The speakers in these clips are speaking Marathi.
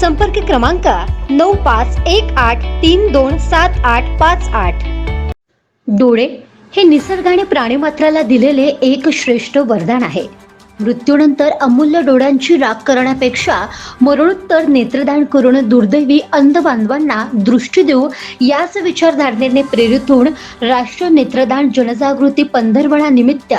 संपर्क क्रमांक नऊ पाच एक आठ तीन दोन सात आठ पाच आठ. डोळे हे निसर्गाने प्राणीमात्राला दिलेले एक श्रेष्ठ वरदान आहे. मृत्यूनंतर अमूल्य डोळ्यांची राख करण्यापेक्षा मरणोत्तर नेत्रदान करून दुर्दैवी अंध बांधवांना दृष्टी देऊ याच विचारधारणेने प्रेरित होऊन राष्ट्रीय नेत्रदान जनजागृती पंधरवडानिमित्त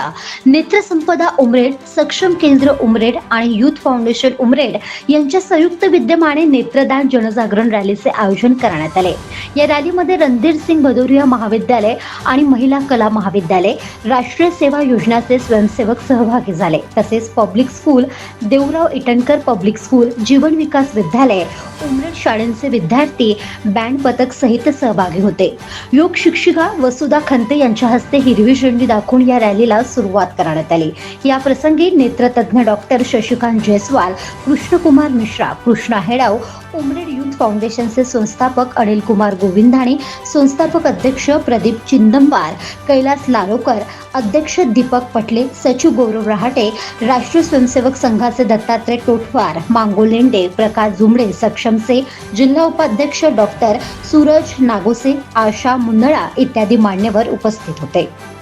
नेत्रसंपदा उमरेड सक्षम केंद्र उमरेड आणि युथ फाउंडेशन उमरेड यांच्या संयुक्त विद्यमाने नेत्रदान जनजागरण रॅलीचे आयोजन करण्यात आले. या रॅलीमध्ये रणधीर सिंग भदौरिया महाविद्यालय आणि महिला कला महाविद्यालय राष्ट्रीय सेवा योजनाचे स्वयंसेवक सहभागी झाले. तसेच public school Devrao Itankar public school Jeevan Vikas Vidyalaya Umred शाळेंचे विद्यार्थी बँड पथक सहित सहभागी होते. योग शिक्षिका वसुधा खंते यांच्या हस्ते हिरवी झेंडी दाखवून या रॅलीला सुरुवात करण्यात आली. या प्रसंगी नेत्रतज्ञ डॉक्टर शशिकांत जयस्वाल कृष्णकुमार मिश्रा कृष्णा हेडाव उमरेड युथ फाउंडेशनचे संस्थापक अनिल कुमार गोविंदाणे संस्थापक अध्यक्ष प्रदीप चिंदंबार कैलास लालोकर अध्यक्ष दीपक पटले सचिव गौरव रहाटे राष्ट्रीय स्वयंसेवक संघाचे दत्तात्रय टोटवार मांगोलेंडे प्रकाश झुमडे सक्षमसे जिल्हा उपाध्यक्ष डॉक्टर सूरज नागोसे आशा मुंदळा इत्यादी मान्यवर उपस्थित होते.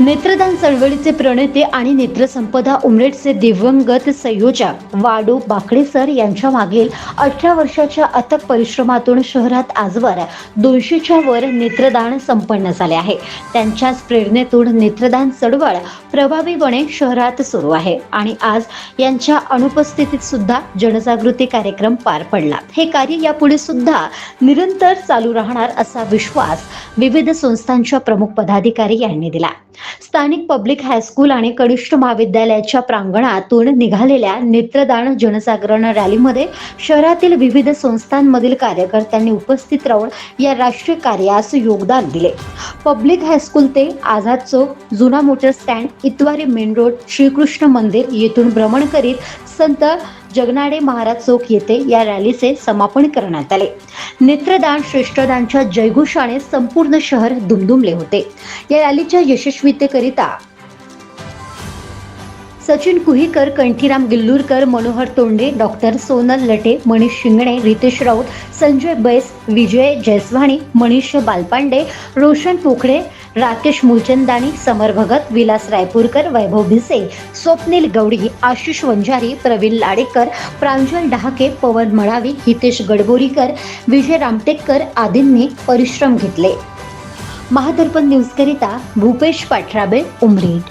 नेत्रदान चळवळीचे प्रणेते आणि नेत्रसंपदा उमरेडचे दिवंगत संयोजक वाडू बाकडे सर यांच्या मागील अठरा वर्षाच्या अथक परिश्रमातून शहरात आजवर दोनशेच्या वर नेत्रदान संपन्न झाले आहे. त्यांच्याच प्रेरणेतून नेत्रदान चळवळ प्रभावीपणे शहरात सुरू आहे आणि आज यांच्या अनुपस्थितीत सुद्धा जनजागृती कार्यक्रम पार पडला. हे कार्य यापुढे सुद्धा निरंतर चालू राहणार असा विश्वास विविध संस्थांच्या प्रमुख पदाधिकारी यांनी दिला. स्थानिक पब्लिक हायस्कूल आणि कनिष्ठ महाविद्यालयाच्या प्रांगणातून निघालेल्या नेत्रदान जनजागरण रॅलीमध्ये शहरातील विविध संस्थांमधील कार्यकर्त्यांनी उपस्थित राहून या राष्ट्रीय कार्यास योगदान दिले. पब्लिक हायस्कूल ते आझाद चौक जुना motor stand Itwari main road Shrikrishna Mandir येथून भ्रमण करीत संत जगनाडे महाराज चौक येथे या रॅलीचे समापन करण्यात आले. नेत्रदान श्रेष्ठदानच्या जयघोषाने संपूर्ण शहर दुमदुमले होते. या रॅलीच्या यशस्वीतेकरिता सचिन कुहीकर कंठीराम गिल्लूरकर मनोहर तोंडे डॉक्टर सोनल लटे मनीष शिंगणे रितेश राऊत संजय बैस विजय जयस्वाणी मनीष बालपांडे रोशन पोखडे राकेश मुलचंदानी समर भगत विलास रायपूरकर वैभव भिसे स्वप्नील गवडी आशिष वंजारी प्रवीण लाडेकर प्रांजल डहाके पवन मळावी हितेश गडबोरीकर विजय रामटेककर आदींनी परिश्रम घेतले. महादर्पण न्यूजकरिता भूपेश पाठराबे उमरेड